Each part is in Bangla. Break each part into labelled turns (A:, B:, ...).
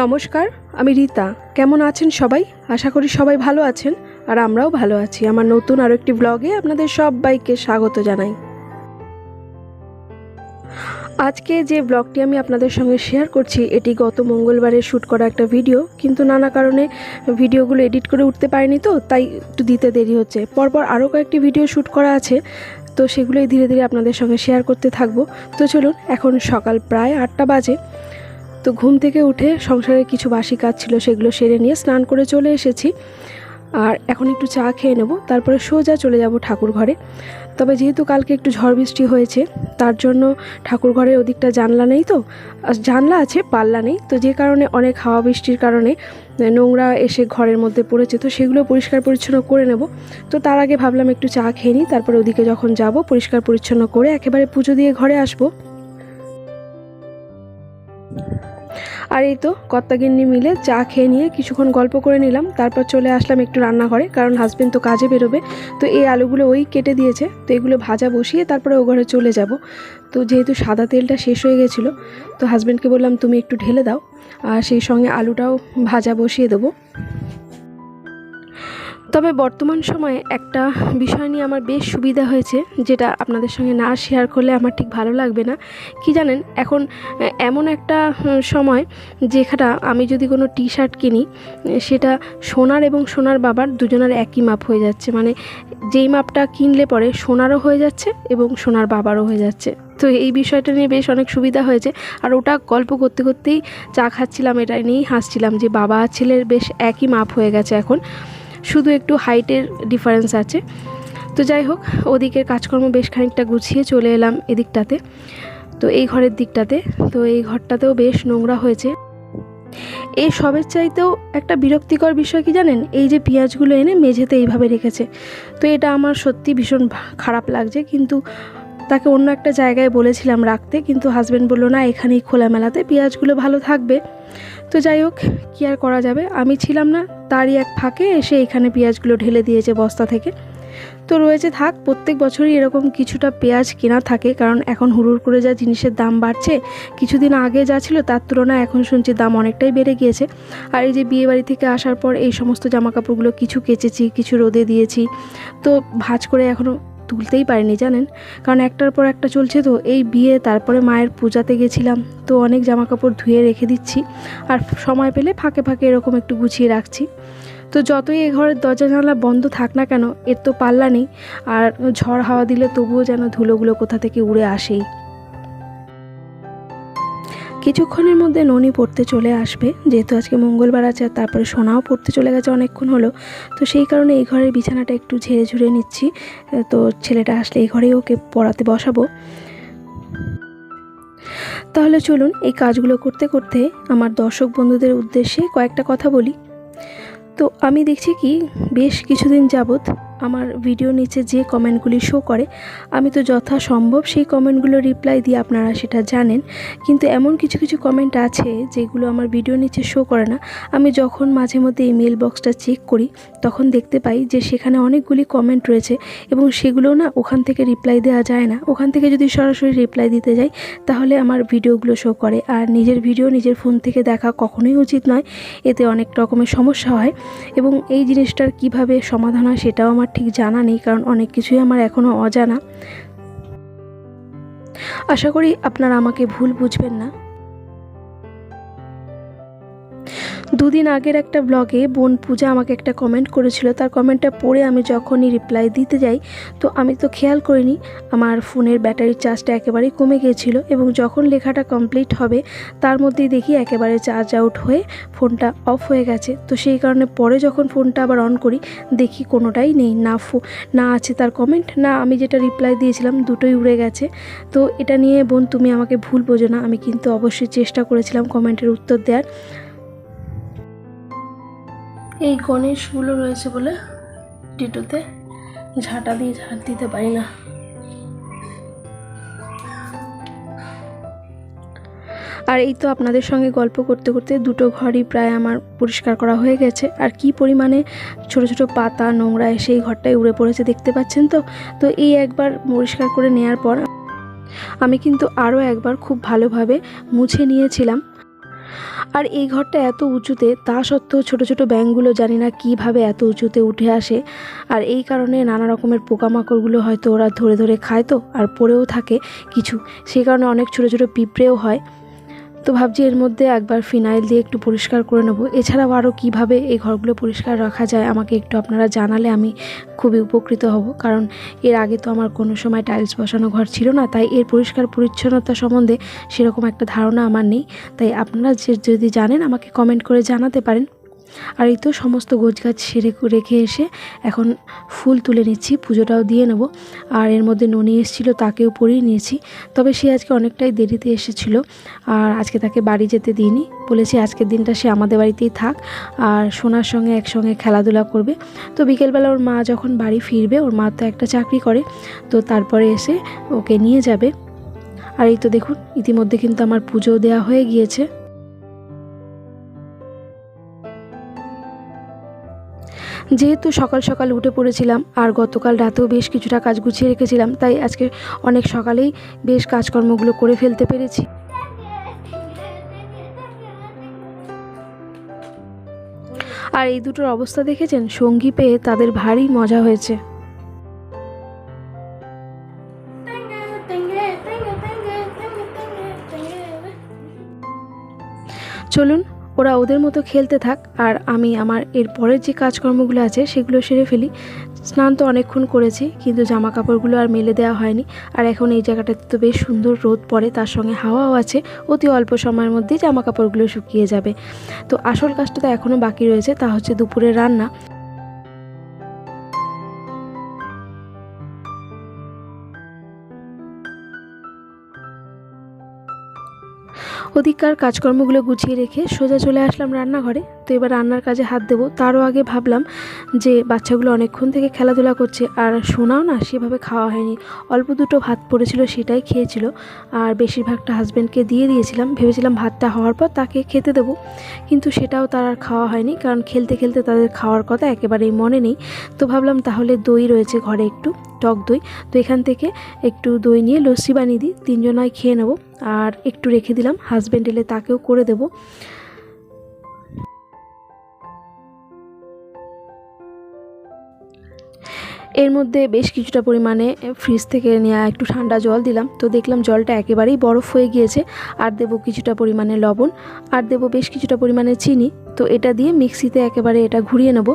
A: নমস্কার, আমি রীতা। কেমন আছেন সবাই? আশা করি সবাই ভালো আছেন, আর আমরাও ভালো আছি। আমার নতুন আরও একটি ব্লগে আপনাদের সবাইকে স্বাগত জানাই। আজকে যে ব্লগটি আমি আপনাদের সঙ্গে শেয়ার করছি, এটি গত মঙ্গলবারে শ্যুট করা একটা ভিডিও কিন্তু নানা কারণে ভিডিওগুলো এডিট করে উঠতে পারিনি তো, তাই একটু দিতে দেরি হচ্ছে। পরপর আরও কয়েকটি ভিডিও শ্যুট করা আছে, তো সেগুলোই ধীরে ধীরে আপনাদের সঙ্গে শেয়ার করতে থাকব। তো চলুন, এখন সকাল প্রায় আটটা বাজে। তো ঘুম থেকে উঠে সংসারের কিছু বাসি কাজ ছিল সেগুলো সেরে নিয়ে স্নান করে চলে এসেছি। আর এখন একটু চা খেয়ে নেব, তারপরে সোজা চলে যাব ঠাকুর ঘরে। তবে যেহেতু কালকে একটু ঝড় বৃষ্টি হয়েছে, তার জন্য ঠাকুর ঘরের ওদিকটা জানলা নেই তো জানলা আছে, পাল্লা নেই। তো যে কারণে অনেক হাওয়া বৃষ্টির কারণে নোংরা এসে ঘরের মধ্যে পড়েছে। তো সেগুলো পরিষ্কার পরিচ্ছন্ন করে নেব। তো তার আগে ভাবলাম একটু চা খেয়ে নিই, তারপরে ওদিকে যখন যাব, পরিষ্কার পরিচ্ছন্ন করে একেবারে পুজো দিয়ে ঘরে আসব। আর এই তো, কর্তাগিন্নি মিলে চা খেয়ে নিয়ে কিছুক্ষণ গল্প করে নিলাম, তারপর চলে আসলাম একটু রান্নাঘরে, কারণ হাজব্যান্ড তো কাজে বেরোবে। তো এই আলুগুলো ওই কেটে দিয়েছে, তো এগুলো ভাজা বসিয়ে তারপরে ও ঘরে চলে যাব। তো যেহেতু সাদা তেলটা শেষ হয়ে গেছিল, তো হাজব্যান্ডকে বললাম, তুমি একটু ঢেলে দাও। আর সেই সঙ্গে আলুটাও ভাজা বসিয়ে দেবো। তবে বর্তমান সময়ে একটা বিষয় নিয়ে আমার বেশ সুবিধা হয়েছে, যেটা আপনাদের সঙ্গে না শেয়ার করলে আমার ঠিক ভালো লাগবে না। কি জানেন, এখন এমন একটা সময় যেখানে আমি যদি কোনো টি শার্ট কিনি, সেটা সোনার এবং সোনার বাবার দুজনের একই মাপ হয়ে যাচ্ছে। মানে যেই মাপটা কিনলে পরে সোনারও হয়ে যাচ্ছে এবং সোনার বাবারও হয়ে যাচ্ছে। তো এই বিষয়টা নিয়ে বেশ অনেক সুবিধা হয়েছে। আর ওটা গল্প করতে করতেই চা খাচ্ছিলাম, এটা নিয়েই হাসছিলাম যে বাবা ছেলের বেশ একই মাপ হয়ে গেছে এখন। শুধু একটু হাইটের ডিফারেন্স আছে। তো যাই হোক ওদিকের কাজকর্ম বেশ খানিকটা গুছিয়ে চলে এলাম এদিকটাতে। তো এই ঘরের দিকটাতে, তো এই ঘরটাতেও বেশ নোংরা হয়েছে। এই সবের চাইতেও একটা বিরক্তিকর বিষয় কি জানেন? এই যে পেঁয়াজগুলো এনে মেঝেতে এইভাবে রেখেছে। তো এটা আমার সত্যি ভীষণ খারাপ লাগছে। কিন্তু তাকে অন্য একটা জায়গায় বলেছিলাম রাখতে, কিন্তু হাজব্যান্ড বলল, না, এখানেই খোলামেলাতে পেঁয়াজগুলো ভালো থাকবে। তো যাই হোক, কী আর করা যাবে? আমি ছিলাম না, তারই এক ফাঁকে এসে এখানে পেঁয়াজগুলো ঢেলে দিয়েছে বস্তা থেকে। তো রয়েছে, থাক, প্রত্যেক বছরই এরকম কিছুটা পেঁয়াজ কেনা থাকে, কারণ এখন হুড়ুর করে যা জিনিসের দাম বাড়ছে, কিছুদিন আগে যা ছিল তার তুলনায় এখন শুনছি দাম অনেকটাই বেড়ে গিয়েছে। আর এই যে বিয়ে বাড়ি থেকে আসার পর এই সমস্ত জামা কাপড়গুলো কিছু কেচেছি, কিছু রোদে দিয়েছি। তো ভাঁজ করে এখনও তুলতেই পারিনি, জানেন? কারণ একটার পর একটা চলছে তো, এই বিয়ে, তারপরে মায়ের পূজাতে গেছিলাম। তো অনেক জামা কাপড় ধুয়ে রেখে দিচ্ছি, আর সময় পেলে ফাঁকে ফাঁকে এরকম একটু গুছিয়ে রাখছি। তো যতই এ ঘরের দরজা জানলা বন্ধ থাক না কেন, এর তো পাল্লা নেই। আর ঝড় হাওয়া দিলে তবুও যেন ধুলোগুলো কোথা থেকে উড়ে আসেই। কিছুক্ষণের মধ্যে ননি পড়তে চলে আসবে। যেহেতু আজকে মঙ্গলবার আছে তারপরে সোনাও পড়তে চলে গেছে অনেকক্ষণ হলো। তো সেই কারণে এই ঘরের বিছানাটা একটু ঝেড়ে ঝুড়ে নিচ্ছি। তো ছেলেটা আসলে এই ঘরেই ওকে পড়াতে বসাবো। তাহলে চলুন এই কাজগুলো করতে করতে আমার দর্শক বন্ধুদের উদ্দেশ্যে কয়েকটা কথা বলি। তো আমি দেখছি কি, বেশ কিছুদিন যাবৎ আমার ভিডিও নিচে যে কমেন্টগুলি শো করে, আমি তো যথাসম্ভব সেই কমেন্টগুলো রিপ্লাই দিয়ে আপনারা সেটা জানেন। কিন্তু এমন কিছু কিছু কমেন্ট আছে যেগুলো আমার ভিডিও নিচে শো করে না। আমি যখন মাঝে মধ্যে এই মেল বক্সটা চেক করি, তখন দেখতে পাই যে সেখানে অনেকগুলি কমেন্ট রয়েছে এবং সেগুলো না ওখান থেকে রিপ্লাই দেওয়া যায় না। ওখান থেকে যদি সরাসরি রিপ্লাই দিতে যাই, তাহলে আমার ভিডিওগুলো শো করে। আর নিজের ভিডিও নিজের ফোন থেকে দেখা কখনোই উচিত নয়। এতে অনেক রকমের সমস্যা হয় এবং এই জিনিসটার কীভাবে সমাধান হয় সেটাও আমার ঠিক জানা নেই, কারণ অনেক কিছুই আমার এখনও অজানা। আশা করি আপনারা আমাকে ভুল বুঝবেন না। দুদিন আগের একটা ব্লগে বোন পূজা আমাকে একটা কমেন্ট করেছিল। তার কমেন্টটা পড়ে আমি যখনই রিপ্লাই দিতে যাই, তো আমি তো খেয়াল করিনি, আমার ফোনের ব্যাটারির চার্জটা একেবারেই কমে গিয়েছিল এবং যখন লেখাটা কমপ্লিট হবে, তার মধ্যেই দেখি একেবারে চার্জ আউট হয়ে ফোনটা অফ হয়ে গেছে। তো সেই কারণে পরে যখন ফোনটা আবার অন করি, দেখি কোনোটাই নেই, না ফো, না আছে তার কমেন্ট না আমি যেটা রিপ্লাই দিয়েছিলাম দুটোই উড়ে গেছে। তো এটা নিয়ে বোন তুমি আমাকে ভুল বোঝো না, আমি কিন্তু অবশ্যই চেষ্টা করেছিলাম কমেন্টের উত্তর দেওয়ার এই গণেশগুলো রয়েছে বলে টিটোতে ঝাঁটা দিয়ে ঝাঁট দিতে পারি না। আর এই তো আপনাদের সঙ্গে গল্প করতে করতে দুটো ঘরই প্রায় আমার পরিষ্কার করা হয়ে গেছে। আর কি পরিমাণে ছোট ছোট পাতা, নোংরা এসে এই ঘরটায় উড়ে পড়েছে দেখতে পাচ্ছেন তো? তো এই একবার পরিষ্কার করে নেওয়ার পর আমি কিন্তু আরও একবার খুব ভালোভাবে মুছে নিয়েছিলাম। আর এই ঘরটা এত উঁচুতে, তা সত্ত্বেও ছোট ছোট ব্যাঙগুলো জানি না কীভাবে এত উঁচুতে উঠে আসে। আর এই কারণে নানা রকমের পোকামাকড়গুলো হয়তো ওরা ধরে ধরে খায় তো, আর পড়েও থাকে কিছু। সেই কারণে অনেক ছোট ছোট পিঁপড়েও হয়। তো ভাবছি এর মধ্যে একবার ফিনাইল দিয়ে একটু পরিষ্কার করে নেব। এছাড়াও আরও কীভাবে এই ঘরগুলো পরিষ্কার রাখা যায় আমাকে একটু আপনারা জানালে আমি খুবই উপকৃত হব। কারণ এর আগে তো আমার কোনো সময় টাইলস বসানো ঘর ছিল না, তাই এর পরিষ্কার পরিচ্ছন্নতা সম্বন্ধে সেরকম একটা ধারণা আমার নেই। তাই আপনারা যে যদি জানেন আমাকে কমেন্ট করে জানাতে পারেন। আর এই তো সমস্ত গোছগাছ সেরে রেখে এসে এখন ফুল তুলে নিচ্ছি, পুজোটাও দিয়ে নেব। আর এর মধ্যে ননি এসেছিল, তাকেও পরিয়ে নিয়েছি। তবে সে আজকে অনেকটাই দেরিতে এসেছিল আর আজকে তাকে বাড়ি যেতে দিইনি। বলেছি আজকের দিনটা সে আমাদের বাড়িতেই থাক আর সোনার সঙ্গে একসঙ্গে খেলাধুলা করবে। তো বিকেলবেলা ওর মা যখন বাড়ি ফিরবে, ওর মা তো একটা চাকরি করে, তো তারপরে এসে ওকে নিয়ে যাবে। আর এই তো দেখুন, ইতিমধ্যে কিন্তু আমার পুজো দেওয়া হয়ে গিয়েছে। যেহেতু সকাল সকাল উঠে পড়েছিলাম আর গতকাল রাতেও বেশ কিছুটা কাজ গুছিয়ে রেখেছিলাম, তাই আজকে অনেক সকালেই বেশ কাজকর্মগুলো করে ফেলতে পেরেছি। আর এই দুটোর অবস্থা দেখেছেন? সঙ্গী পেয়ে তাদের ভারী মজা হয়েছে। চলুন ওরা ওদের মতো খেলতে থাক, আর আমি আমার এর পরের যে কাজকর্মগুলো আছে সেগুলো সেরে ফেলি। স্নান তো অনেকক্ষণ করেছি, কিন্তু জামা কাপড়গুলো আর মেলে দেওয়া হয়নি। আর এখন এই জায়গাটাতে তো বেশ সুন্দর রোদ পড়ে, তার সঙ্গে হাওয়াও আছে। অতি অল্প সময়ের মধ্যেই জামা কাপড়গুলো শুকিয়ে যাবে। তো আসল কাজটা তো এখনও বাকি রয়েছে, তা হচ্ছে দুপুরের রান্না। ওদিককার কাজকর্মগুলো গুছিয়ে রেখে সোজা চলে আসলাম রান্নাঘরে। তো এবার রান্নার কাজে হাত দেবো। তারও আগে ভাবলাম যে বাচ্চাগুলো অনেকক্ষণ থেকে খেলাধুলা করছে আর শোনাও না সেভাবে খাওয়া হয়নি। অল্প দুটো ভাত পড়েছিল সেটাই খেয়েছিল আর বেশিরভাগটা হাজব্যান্ডকে দিয়ে দিয়েছিলাম। ভেবেছিলাম ভাতটা হওয়ার পর তাকে খেতে দেবো। কিন্তু সেটাও তার আর খাওয়া হয়নি কারণ খেলতে খেলতে তাদের খাওয়ার কথা একেবারেই মনে নেই। তো ভাবলাম তাহলে দই রয়েছে ঘরে একটু, টক দই। তো এখান থেকে একটু দই নিয়ে লস্যি বানিয়ে দিই। তিনজনায় খেয়ে নেব। আর একটু রেখে দিলাম হাজব্যান্ড এলে তাকেও করে দেবো। এর মধ্যে বেশ কিছুটা পরিমাণে ফ্রিজ থেকে নেওয়া একটু ঠান্ডা জল দিলাম। তো দেখলাম জলটা একেবারেই বরফ হয়ে গিয়েছে। আর দেবো কিছুটা পরিমাণে লবণ, আর দেবো বেশ কিছুটা পরিমাণে চিনি। তো এটা দিয়ে মিক্সিতে একেবারে এটা ঘুরিয়ে নেব।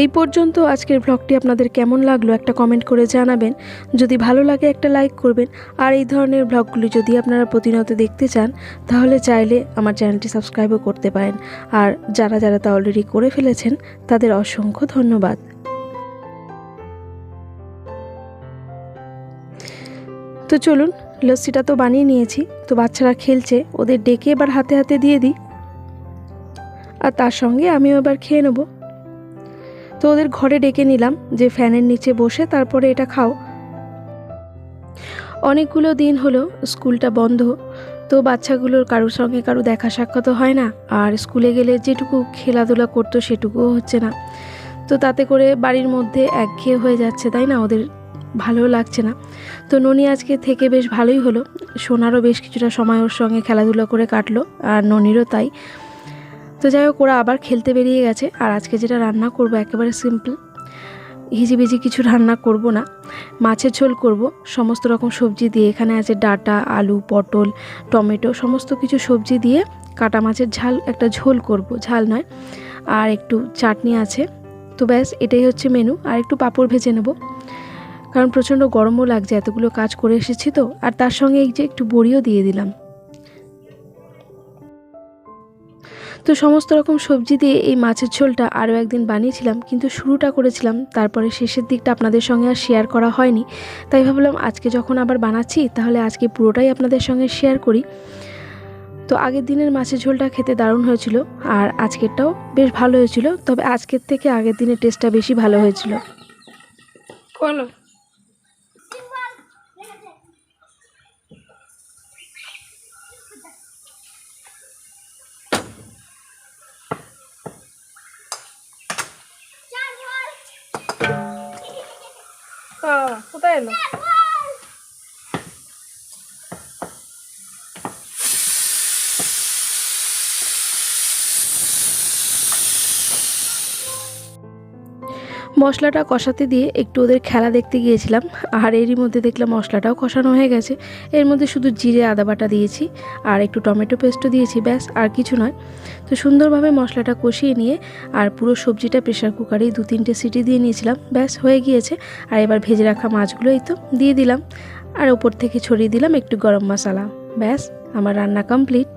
A: এই পর্যন্ত আজকের ব্লগটি আপনাদের কেমন লাগল একটা কমেন্ট করে জানাবেন। যদি ভালো লাগে একটা লাইক করবেন। আর এই ধরনের ব্লগগুলি যদি আপনারা প্রতিনিয়ত দেখতে চান, তাহলে চাইলে আমার চ্যানেলটি সাবস্ক্রাইবও করতে পারেন। আর যারা যারা তা অলরেডি করে ফেলেছেন, তাদের অসংখ্য ধন্যবাদ। তো চলুন, লস্যিটা তো বানিয়ে নিয়েছি। তো বাচ্চারা খেলছে, ওদের ডেকে এবার হাতে হাতে দিয়ে দিই। আর তার সঙ্গে আমিও এবার খেয়ে নেব। তো ওদের ঘরে ডেকে নিলাম, যে ফ্যানের নিচে বসে তারপরে এটা খাও। অনেকগুলো দিন হলো স্কুলটা বন্ধ, তো বাচ্চাগুলোর কারোর সঙ্গে কারও দেখা সাক্ষাৎ হয় না, আর স্কুলে গেলে যেটুকু খেলাধুলা করতো সেটুকুও হচ্ছে না। তো তাতে করে বাড়ির মধ্যে একঘেয়ে হয়ে যাচ্ছে, তাই না? ওদের ভালো লাগছে না। তো ননি আজকে থেকে বেশ ভালোই হলো। সোনারও বেশ কিছুটা সময় ওর সঙ্গে খেলাধুলা করে কাটলো, আর ননিরও তাই। তো যাই হোক, ওরা আবার খেলতে বেরিয়ে গেছে। আর আজকে যেটা রান্না করব, একেবারে সিম্পল হিজিবিজি কিছু রান্না করব না, মাছের ঝোল করব। সমস্ত রকম সবজি দিয়ে এখানে আছে ডাটা, আলু, পটল, টমেটো, সমস্ত কিছু সবজি দিয়ে কাটা মাছের ঝাল, একটা ঝোল করব। ঝাল নয়, আর একটু চাটনি আছে। তো ব্যাস, এটাই হচ্ছে মেনু আর একটু পাঁপড় ভেজে নেব। কারণ প্রচণ্ড গরমও লাগছে, এতগুলো কাজ করে এসেছি তো। আর তার সঙ্গে এই যে একটু বড়িও দিয়ে দিলাম। তো সমস্ত রকম সবজি দিয়ে এই মাছের ঝোলটা আরও একদিন বানিয়েছিলাম, কিন্তু শুরুটা করেছিলাম, তারপরে শেষের দিকটা আপনাদের সঙ্গে আর শেয়ার করা হয়নি। তাই ভাবলাম আজকে যখন আবার বানাচ্ছি, তাহলে আজকে পুরোটাই আপনাদের সঙ্গে শেয়ার করি। তো আগের দিনের মাছের ঝোলটা খেতে দারুণ হয়েছিল, আর আজকেরটাও বেশ ভালো হয়েছিল, তবে আজকের থেকে আগের দিনের টেস্টটা বেশি ভালো হয়েছিল। বলো। বাবা, কোথায় এলো মশলাটা কষাতে দিয়ে একটু ওদের খেলা দেখতে গিয়েছিলাম, আর এরই মধ্যে দেখলাম মশলাটাও কষানো হয়ে গেছে। এর মধ্যে শুধু জিরে, আদা বাটা দিয়েছি, আর একটু টমেটো পেস্টও দিয়েছি, ব্যাস, আর কিছু নয়। তো সুন্দরভাবে মশলাটা কষিয়ে নিয়ে, আর পুরো সবজিটা প্রেশার কুকারেই দু তিনটে সিটি দিয়ে নিয়েছিলাম, ব্যাস, হয়ে গিয়েছে। আর এবার ভেজে রাখা মাছগুলো এই তো দিয়ে দিলাম। আর ওপর থেকে ছড়িয়ে দিলাম একটু গরম মশলা, ব্যাস, আমার রান্না কমপ্লিট।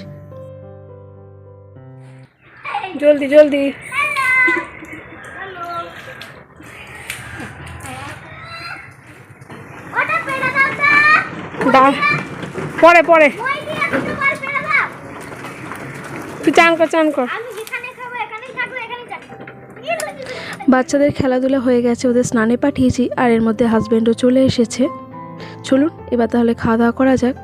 A: জলদি জলদি
B: ওটা পেড়ে দাও তো
A: দা পরে পরে। তুই চান কর চান কর।
B: আমি যেখানে খাব এখানেই থাকব এখানেই থাকব।
A: বাচ্চাদের খেলাধুলা হয়ে গেছে ওদের স্নানে পাঠিয়েছি আর এর মধ্যে হাজব্যান্ডও চলে এসেছে। চলুন এবার তাহলে খাওয়া দাওয়া করা যাক।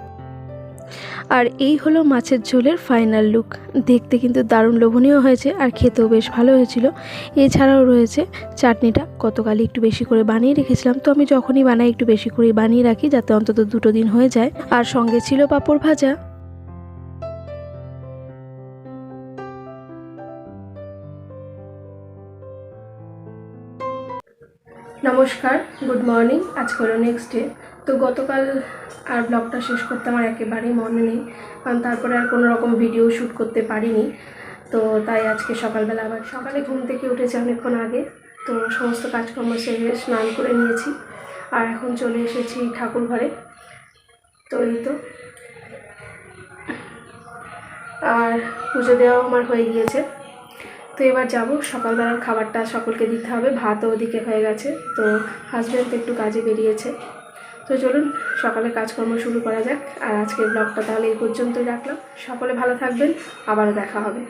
A: আর এই হলো মাছের ঝোলের ফাইনাল লুক দেখতে কিন্তু দারুণ লোভনীয় হয়েছে আর খেতেও বেশ ভালো হয়েছিল। এছাড়াও রয়েছে চাটনিটা, গতকালই একটু বেশি করে বানিয়ে রেখেছিলাম। তো আমি যখনই বানাই একটু বেশি করে বানিয়ে রাখি, যাতে অন্তত দুটো দিন হয়ে যায়। আর সঙ্গে ছিল পাঁপড় ভাজা। নমস্কার গুড মর্নিং আজকে হলো নেক্সট ডে তো গতকাল আর ব্লগটা শেষ করতে আমার একেবারেই মনে নেই, কারণ তারপরে আর কোনো রকম ভিডিও শ্যুট করতে পারিনি। তো তাই আজকে সকালবেলা আবার সকালে ঘুম থেকে উঠেছি অনেকক্ষণ আগে। তো সমস্ত কাজকর্ম সেরে স্নান করে নিয়েছি, আর এখন চলে এসেছি ঠাকুর ঘরে। তো এই তো। আর পুজো দেওয়াও আমার হয়ে গিয়েছে। তো এবার যাব। সকালবেলার খাবারটা সকলকে দিতে হবে। ভাতও ওদিকে হয়ে গেছে। তো হাজব্যান্ড একটু কাজে বেরিয়েছে। তো চলুন, সকালে কাজকর্ম শুরু করা যাক। আর আজকের ব্লগটা তাহলে এই পর্যন্তই রাখলাম। সকলে ভালো থাকবেন। আবারও দেখা হবে।